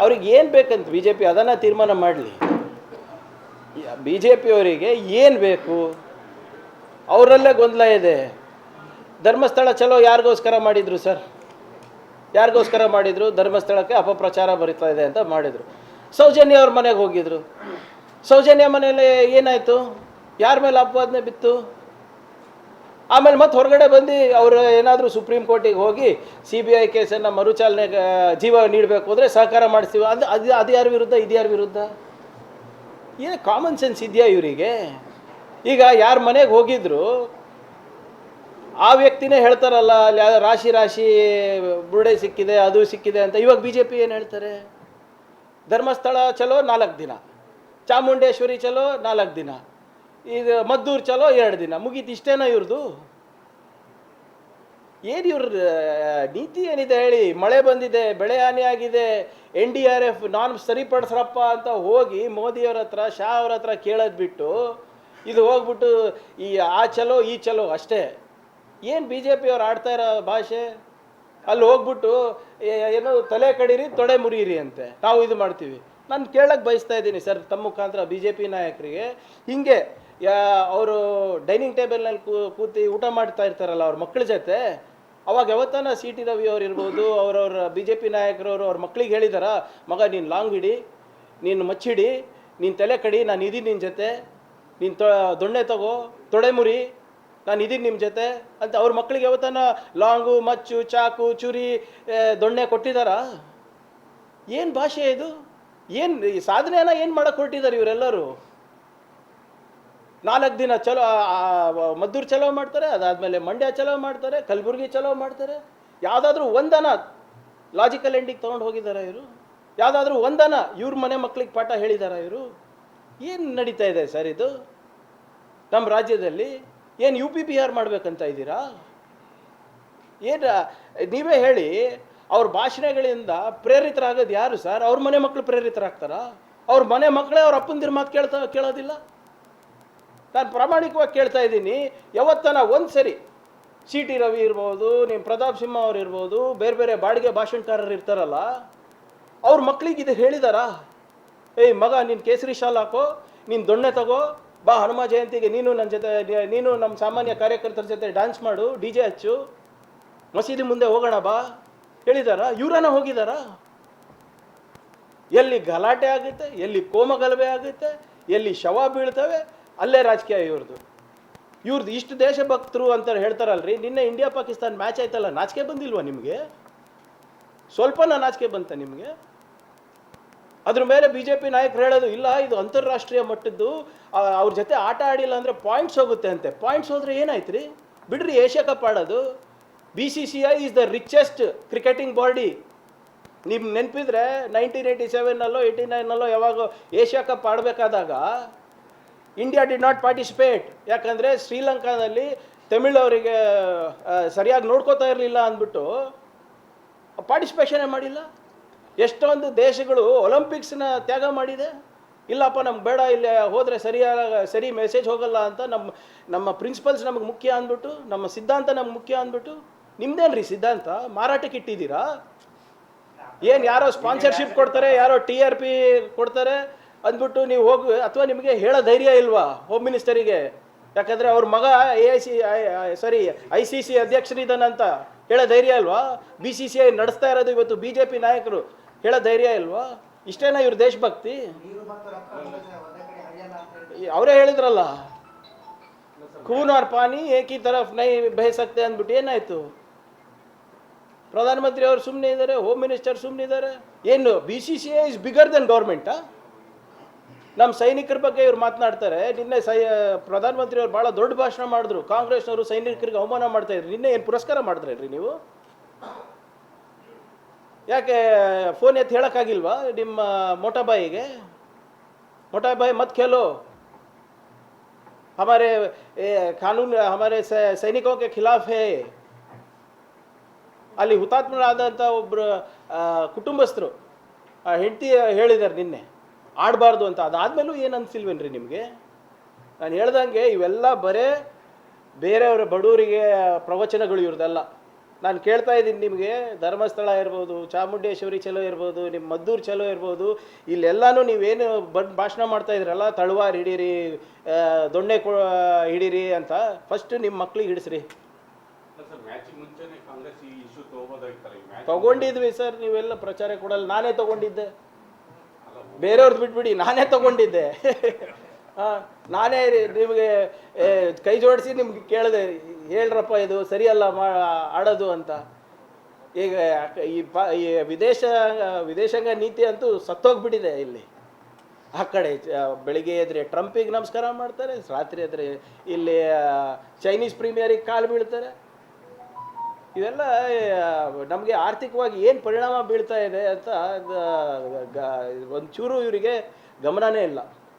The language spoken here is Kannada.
ಅವ್ರಿಗೆ ಏನು ಬೇಕಂತ ಬಿ ಜೆ ಪಿ ಅದನ್ನು ತೀರ್ಮಾನ ಮಾಡಲಿ. ಬಿ ಜೆ ಪಿಯವರಿಗೆ ಏನು ಬೇಕು? ಅವರಲ್ಲೇ ಗೊಂದಲ ಇದೆ. ಧರ್ಮಸ್ಥಳ ಚಲೋ ಯಾರಿಗೋಸ್ಕರ ಮಾಡಿದ್ರು ಸರ್? ಯಾರಿಗೋಸ್ಕರ ಮಾಡಿದ್ರು? ಧರ್ಮಸ್ಥಳಕ್ಕೆ ಅಪಪ್ರಚಾರ ಬರಿತಾ ಇದೆ ಅಂತ ಮಾಡಿದರು. ಸೌಜನ್ಯ ಅವ್ರ ಮನೆಗೆ ಹೋಗಿದ್ರು. ಸೌಜನ್ಯ ಮನೆಯಲ್ಲಿ ಏನಾಯಿತು? ಯಾರ ಮೇಲೆ ಅಪವಾದನೆ ಬಿತ್ತು? ಆಮೇಲೆ ಮತ್ತೆ ಹೊರಗಡೆ ಬಂದು ಅವರು ಏನಾದರೂ ಸುಪ್ರೀಂ ಕೋರ್ಟಿಗೆ ಹೋಗಿ ಸಿ ಬಿ ಐ ಕೇಸನ್ನು ಮರುಚಾಲನೆ ಜೀವ ನೀಡಬೇಕು ಅಂದರೆ ಸಹಕಾರ ಮಾಡಿಸ್ತೀವಿ. ಅದು ಅದು ಅದು ಯಾರ ವಿರುದ್ಧ, ಇದು ಯಾರ ವಿರುದ್ಧ? ಏನು ಕಾಮನ್ ಸೆನ್ಸ್ ಇದೆಯಾ ಇವರಿಗೆ? ಈಗ ಯಾರ ಮನೆಗೆ ಹೋಗಿದ್ರು, ಆ ವ್ಯಕ್ತಿನೇ ಹೇಳ್ತಾರಲ್ಲ, ಅಲ್ಲಿ ರಾಶಿ ರಾಶಿ ಬುರುಡೆ ಸಿಕ್ಕಿದೆ, ಅದು ಸಿಕ್ಕಿದೆ ಅಂತ. ಇವಾಗ ಬಿ ಜೆ ಪಿ ಏನು ಹೇಳ್ತಾರೆ? ಧರ್ಮಸ್ಥಳ ಚಲೋ, ನಾಲ್ಕು ದಿನ. ಚಾಮುಂಡೇಶ್ವರಿ ಚಲೋ, ನಾಲ್ಕು ದಿನ. ಇದು ಮದ್ದೂರು ಚಲೋ, ಎರಡು ದಿನ. ಮುಗೀತು, ಇಷ್ಟೇನಾ ಇವ್ರದ್ದು ಏನು ಇವ್ರ ನೀತಿ ಏನಿದೆ ಹೇಳಿ? ಮಳೆ ಬಂದಿದೆ, ಬೆಳೆ ಹಾನಿ ಆಗಿದೆ, ಎನ್ ಡಿ ಆರ್ ಎಫ್ ನಾನು ಸರಿಪಡಿಸ್ರಪ್ಪ ಅಂತ ಹೋಗಿ ಮೋದಿಯವ್ರ ಹತ್ರ, ಶಾ ಅವ್ರ ಹತ್ರ ಕೇಳೋದು ಬಿಟ್ಟು, ಇದು ಹೋಗ್ಬಿಟ್ಟು ಈ ಆ ಚಲೋ, ಈ ಚಲೋ ಅಷ್ಟೇ. ಏನು ಬಿ ಜೆ ಪಿಯವ್ರು ಆಡ್ತಾ ಇರೋ ಭಾಷೆ? ಅಲ್ಲಿ ಹೋಗ್ಬಿಟ್ಟು ಏನು ಏನೋ ತಲೆ ಕಡೀರಿ, ತೊಡೆ ಮುರಿಯಿರಿ ಅಂತೆ. ನಾವು ಇದು ಮಾಡ್ತೀವಿ. ನಾನು ಕೇಳಕ್ಕೆ ಬಯಸ್ತಾ ಇದ್ದೀನಿ ಸರ್, ತಮ್ಮ ಮುಖಾಂತರ ಬಿ ಜೆ ಪಿ ನಾಯಕರಿಗೆ. ಹಿಂಗೆ ಯಾ, ಅವರು ಡೈನಿಂಗ್ ಟೇಬಲ್ನಲ್ಲಿ ಕೂ, ಕೂತಿ ಊಟ ಮಾಡ್ತಾ ಇರ್ತಾರಲ್ಲ ಅವ್ರ ಮಕ್ಕಳ ಜೊತೆ, ಅವಾಗ ಯಾವತ್ತಾನ ಸಿ ಟಿ ರವಿ ಅವ್ರು ಇರ್ಬೋದು ಅವ್ರವ್ರ ಬಿ ಜೆ ಪಿ ನಾಯಕರವರು ಅವ್ರ ಮಕ್ಳಿಗೆ ಹೇಳಿದಾರ, ಮಗ, ನೀನು ಲಾಂಗ್ ಹಿಡಿ ನೀನು ಮಚ್ಚಿಡಿ, ನೀನು ತಲೆ ಕಡಿ, ನಾನು ಇದೀನಿ ನಿನ್ನ ಜೊತೆ, ನೀನು ತೊ, ದೊಣ್ಣೆ ತಗೋ, ತೊಡೆ ಮುರಿ, ನಾನು ಇದೀನಿ ನಿಮ್ಮ ಜೊತೆ ಅಂತ ಅವ್ರ ಮಕ್ಕಳಿಗೆ ಯಾವತ್ತಾನ ಲಾಂಗು, ಮಚ್ಚು, ಚಾಕು, ಚುರಿ ದೊಣ್ಣೆ ಕೊಟ್ಟಿದ್ದಾರಾ ಏನು ಭಾಷೆ ಇದು? ಏನು, ಈ ಸಾಧನೆಯನ್ನ ಏನು ಮಾಡಕ್ಕೆ ಹೊರಟಿದ್ದಾರೆ ಇವರೆಲ್ಲರೂ? ನಾಲ್ಕು ದಿನ ಚಲೋ ಮದ್ದೂರು ಚಲೋ ಮಾಡ್ತಾರೆ, ಅದಾದಮೇಲೆ ಮಂಡ್ಯ ಚಲೋ ಮಾಡ್ತಾರೆ, ಕಲಬುರಗಿ ಚಲೋ ಮಾಡ್ತಾರೆ. ಯಾವುದಾದ್ರೂ ಒಂದನ ಲಾಜಿಕಲ್ ಎಂಡಿಗೆ ತೊಗೊಂಡು ಹೋಗಿದ್ದಾರೆ ಇವರು. ಯಾವುದಾದ್ರೂ ಒಂದನ ಇವ್ರ ಮನೆ ಮಕ್ಳಿಗೆ ಪಾಠ ಹೇಳಿದಾರ ಇವರು. ಏನು ನಡೀತಾ ಇದೆ ಸರ್ ಇದು? ನಮ್ಮ ರಾಜ್ಯದಲ್ಲಿ ಏನು ಯು ಪಿ ಬಿಹಾರ್ ಮಾಡ್ಬೇಕಂತ ಇದ್ದೀರಾ? ಏನು ನೀವೇ ಹೇಳಿ, ಅವ್ರ ಭಾಷಣಗಳಿಂದ ಪ್ರೇರಿತರಾಗೋದು ಯಾರು ಸರ್? ಅವ್ರ ಮನೆ ಮಕ್ಕಳು ಪ್ರೇರಿತರಾಗ್ತಾರಾ? ಅವ್ರ ಮನೆ ಮಕ್ಕಳೇ ಅವ್ರ ಅಪ್ಪಂದಿರ ಮಾತು ಕೇಳ್ತಾ, ಕೇಳೋದಿಲ್ಲ? ನಾನು ಪ್ರಾಮಾಣಿಕವಾಗಿ ಕೇಳ್ತಾ ಇದ್ದೀನಿ. ಯಾವತ್ತನ ಒಂದು ಸರಿ ಸಿ ಟಿ ರವಿ ಇರ್ಬೋದು ನಿಮ್ಮ ಪ್ರತಾಪ್ ಸಿಂಹ ಅವ್ರು ಇರ್ಬೋದು, ಬೇರೆ ಬೇರೆ ಬಾಡಿಗೆ ಭಾಷಣಕಾರರು ಇರ್ತಾರಲ್ಲ, ಅವ್ರ ಮಕ್ಕಳಿಗೆ ಇದು ಹೇಳಿದಾರಾ? ಏಯ್ ಮಗ, ನೀನು ಕೇಸರಿ ಶಾಲ್ ಹಾಕೋ, ನೀನು ದೊಣ್ಣೆ ತಗೋ, ಬಾ ಹನುಮ ಜಯಂತಿಗೆ ನೀನು ನನ್ನ ಜೊತೆ, ನೀನು ನಮ್ಮ ಸಾಮಾನ್ಯ ಕಾರ್ಯಕರ್ತರ ಜೊತೆ ಡ್ಯಾನ್ಸ್ ಮಾಡು, ಡಿ ಜೆ ಹಚ್ಚು, ಮಸೀದಿ ಮುಂದೆ ಹೋಗೋಣ ಬಾ. ಹೇಳಿದಾರಾ? ಇವರನ್ನ ಹೋಗಿದಾರಾ? ಎಲ್ಲಿ ಗಲಾಟೆ ಆಗುತ್ತೆ, ಎಲ್ಲಿ ಕೋಮಗಲಭೆ ಆಗುತ್ತೆ, ಎಲ್ಲಿ ಶವ ಬೀಳ್ತವೆ ಅಲ್ಲೇ ರಾಜಕೀಯ ಇವ್ರದ್ದು. ಇವ್ರದ್ದು ಇಷ್ಟು ದೇಶಭಕ್ತರು ಅಂತ ಹೇಳ್ತಾರಲ್ರಿ, ನಿನ್ನೆ ಇಂಡಿಯಾ ಪಾಕಿಸ್ತಾನ ಮ್ಯಾಚ್ ಆಯ್ತಲ್ಲ, ನಾಚಿಕೆ ಬಂದಿಲ್ವಾ ನಿಮಗೆ? ಸ್ವಲ್ಪ ನಾಚಿಕೆ ಬಂತ ನಿಮಗೆ? ಅದ್ರ ಮೇಲೆ ಬಿ ಜೆ ಪಿ ನಾಯಕರು ಹೇಳೋದು, ಇಲ್ಲ, ಇದು ಅಂತಾರಾಷ್ಟ್ರೀಯ ಮಟ್ಟದ್ದು ಅವ್ರ ಜೊತೆ ಆಟ ಆಡಿಲ್ಲ ಅಂದರೆ ಪಾಯಿಂಟ್ಸ್ ಹೋಗುತ್ತೆ ಅಂತೆ. ಪಾಯಿಂಟ್ಸ್ ಹೋದ್ರೆ ಏನಾಯ್ತು ರೀ ಬಿಡ್ರಿ, ಏಷ್ಯಾ ಕಪ್ ಆಡೋದು. B C C I is the richest cricketing body ನಿಮ್ಗೆ ನೆನಪಿದ್ರೆ ನೈನ್ಟೀನ್ ಏಯ್ಟಿ ಸೆವೆನ್ನಲ್ಲೋ ಏಯ್ಟಿ ನೈನಲ್ಲೋ ಯಾವಾಗ ಏಷ್ಯಾ ಕಪ್ ಆಡಬೇಕಾದಾಗ ಇಂಡಿಯಾ ಡಿ ನಾಟ್ ಪಾರ್ಟಿಸಿಪೇಟ್ ಯಾಕಂದರೆ ಶ್ರೀಲಂಕಾದಲ್ಲಿ ತಮಿಳ್ ಅವರಿಗೆ ಸರಿಯಾಗಿ ನೋಡ್ಕೋತಾ ಇರಲಿಲ್ಲ ಅಂದ್ಬಿಟ್ಟು ಪಾರ್ಟಿಸಿಪೇಷನೇ ಮಾಡಿಲ್ಲ? ಎಷ್ಟೊಂದು ದೇಶಗಳು ಒಲಿಂಪಿಕ್ಸ್ನ ತ್ಯಾಗ ಮಾಡಿದೆ. ಇಲ್ಲಪ್ಪ, ನಮ್ಗೆ ಬೇಡ, ಇಲ್ಲಿ ಹೋದರೆ ಸರಿಯಾದ ಸರಿ ಮೆಸೇಜ್ ಹೋಗಲ್ಲ ಅಂತ ನಮ್ಮ ನಮ್ಮ ಪ್ರಿನ್ಸಿಪಲ್ಸ್ ನಮಗೆ ಮುಖ್ಯ ಅಂದ್ಬಿಟ್ಟು, ನಮ್ಮ ಸಿದ್ಧಾಂತ ನಮ್ಗೆ ಮುಖ್ಯ ಅಂದ್ಬಿಟ್ಟು, ನಿಮ್ದೇನ್ರಿ ಸಿದ್ಧಾಂತ? ಮಾರಾಟಕ್ಕೆ ಇಟ್ಟಿದ್ದೀರಾ? ಏನು ಯಾರೋ ಸ್ಪಾನ್ಸರ್ಶಿಪ್ ಕೊಡ್ತಾರೆ, ಯಾರೋ ಟಿ ಆರ್ ಪಿ ಕೊಡ್ತಾರೆ ಅಂದ್ಬಿಟ್ಟು ನೀವು ಹೋಗಿ, ಅಥವಾ ನಿಮಗೆ ಹೇಳೋ ಧೈರ್ಯ ಇಲ್ವಾ ಹೋಮ್ ಮಿನಿಸ್ಟರಿಗೆ ಯಾಕಂದರೆ ಅವ್ರ ಮಗ A I C sorry I C C ಅಧ್ಯಕ್ಷರಿದ್ದಾನಂತ ಹೇಳೋ ಧೈರ್ಯ ಇಲ್ವಾ? ಬಿ ಸಿ ಸಿ ಐ ನಡೆಸ್ತಾ ಇರೋದು ಇವತ್ತು ಬಿ ಜೆ ಪಿ ನಾಯಕರು, ಹೇಳೋ ಧೈರ್ಯ ಇಲ್ವಾ? ಇಷ್ಟೇನಾ ಇವ್ರ ದೇಶಭಕ್ತಿ? ಅವರೇ ಹೇಳಿದ್ರಲ್ಲ, ಖೂನ್ ಆರ್ ಪಾನಿ ಏಕಿ ತರಫ್ ನೈ ಬೇಯಿಸಕ್ತೆ ಅಂದ್ಬಿಟ್ಟು ಏನಾಯಿತು? ಪ್ರಧಾನಮಂತ್ರಿ ಅವರು ಸುಮ್ಮನೆ ಇದ್ದಾರೆ ಹೋಮ್ ಮಿನಿಸ್ಟರ್ ಸುಮ್ಮನೆ ಇದ್ದಾರೆ ಏನು B C C I is bigger than ಗೌರ್ಮೆಂಟಾ ನಮ್ಮ ಸೈನಿಕರ ಬಗ್ಗೆ ಇವ್ರು ಮಾತನಾಡ್ತಾರೆ. ನಿನ್ನೆ ಸೈ ಪ್ರಧಾನಮಂತ್ರಿಯವರು ಭಾಳ ದೊಡ್ಡ ಭಾಷಣ ಮಾಡಿದ್ರು. ಕಾಂಗ್ರೆಸ್ನವರು ಸೈನಿಕರಿಗೆ ಅವಮಾನ ಮಾಡ್ತಾ ಇದ್ರು. ನಿನ್ನೆ ಏನು ಪುರಸ್ಕಾರ ರೀ ನೀವು? ಯಾಕೆ, ಫೋನ್ ಎತ್ತಿ ಹೇಳೋಕ್ಕಾಗಿಲ್ವಾ ನಿಮ್ಮ ಮೋಟಾಬಾಯಿಗೆ? ಮೋಟಾಬಾಯಿ ಮತ್ತೆ ಕೇಳೋ. ಹಮಾರೆ ಕಾನೂನು, ಹಮಾರೆ ಸೈನಿಕೋಕೆ ಖಿಲಾಫ್ ಹೇ. ಅಲ್ಲಿ ಹುತಾತ್ಮರಾದಂಥ ಒಬ್ಬರು ಕುಟುಂಬಸ್ಥರು ಹೆಂಡತಿ ಹೇಳಿದ್ದಾರೆ ನಿನ್ನೆ. ಆಡಬಾರ್ದು ಅಂತ. ಅದಾದಮೇಲೂ ಏನು ಅನಿಸಿಲ್ವೇನ್ರಿ ನಿಮಗೆ? ನಾನು ಹೇಳ್ದಂಗೆ ಇವೆಲ್ಲ ಬರೇ ಬೇರೆಯವರ ಬಡವರಿಗೆ ಪ್ರವಚನಗಳು ಇವ್ರದ್ದೆಲ್ಲ ನಾನು ಕೇಳ್ತಾ ಇದ್ದೀನಿ ನಿಮಗೆ ಧರ್ಮಸ್ಥಳ ಇರ್ಬೋದು ಚಾಮುಂಡೇಶ್ವರಿ ಚಲೋ ಇರ್ಬೋದು ನಿಮ್ಮ ಮದ್ದೂರು ಚಲೋ ಇರ್ಬೋದು ಇಲ್ಲೆಲ್ಲನೂ ನೀವೇನು ಬಂದು ಭಾಷಣ ಮಾಡ್ತಾ ಇದ್ರಲ್ಲ ತಳವಾರ್ ಹಿಡೀರಿ ದೊಣ್ಣೆ ಕೊ ಹಿಡೀರಿ ಅಂತ ಫಸ್ಟ್ ನಿಮ್ಮ ಮಕ್ಳಿಗೆ ಹಿಡಿಸ್ರಿ. ತಗೊಂಡಿದ್ವಿ ಸರ್ ನೀವೆಲ್ಲ ಪ್ರಚಾರ ಕೊಡಲ್ಲ ನಾನೇ ತಗೊಂಡಿದ್ದೆ. ಬೇರೆಯವ್ರದ್ದು ಬಿಟ್ಬಿಡಿ, ನಾನೇ ತಗೊಂಡಿದ್ದೆ. ನಾನೇ ನಿಮಗೆ ಕೈ ಜೋಡಿಸಿ ನಿಮ್ಗೆ ಕೇಳಿದೆ, ಹೇಳ್ರಪ್ಪ, ಇದು ಸರಿಯಲ್ಲ, ಮಾ, ಆಡೋದು ಅಂತ. ಈಗ, ಈ ಪ, ಈ ವಿದೇಶ, ವಿದೇಶಾಂಗ ನೀತಿ ಅಂತೂ ಸತ್ತೋಗ್ಬಿಟ್ಟಿದೆ ಇಲ್ಲಿ. ಆ ಕಡೆ ಬೆಳಿಗ್ಗೆ ಎದ್ರೆ ಟ್ರಂಪಿಗೆ ನಮಸ್ಕಾರ ಮಾಡ್ತಾರೆ, ರಾತ್ರಿ ಎದ್ರೆ ಇಲ್ಲಿ ಚೈನೀಸ್ ಪ್ರೀಮಿಯರಿಗೆ ಕಾಲು ಬೀಳ್ತಾರೆ. ಇವೆಲ್ಲ ನಮಗೆ ಆರ್ಥಿಕವಾಗಿ ಏನು ಪರಿಣಾಮ ಬೀಳ್ತಾ ಇದೆ ಅಂತ ಒಂಚೂರು ಇವರಿಗೆ ಗಮನನೇ ಇಲ್ಲ.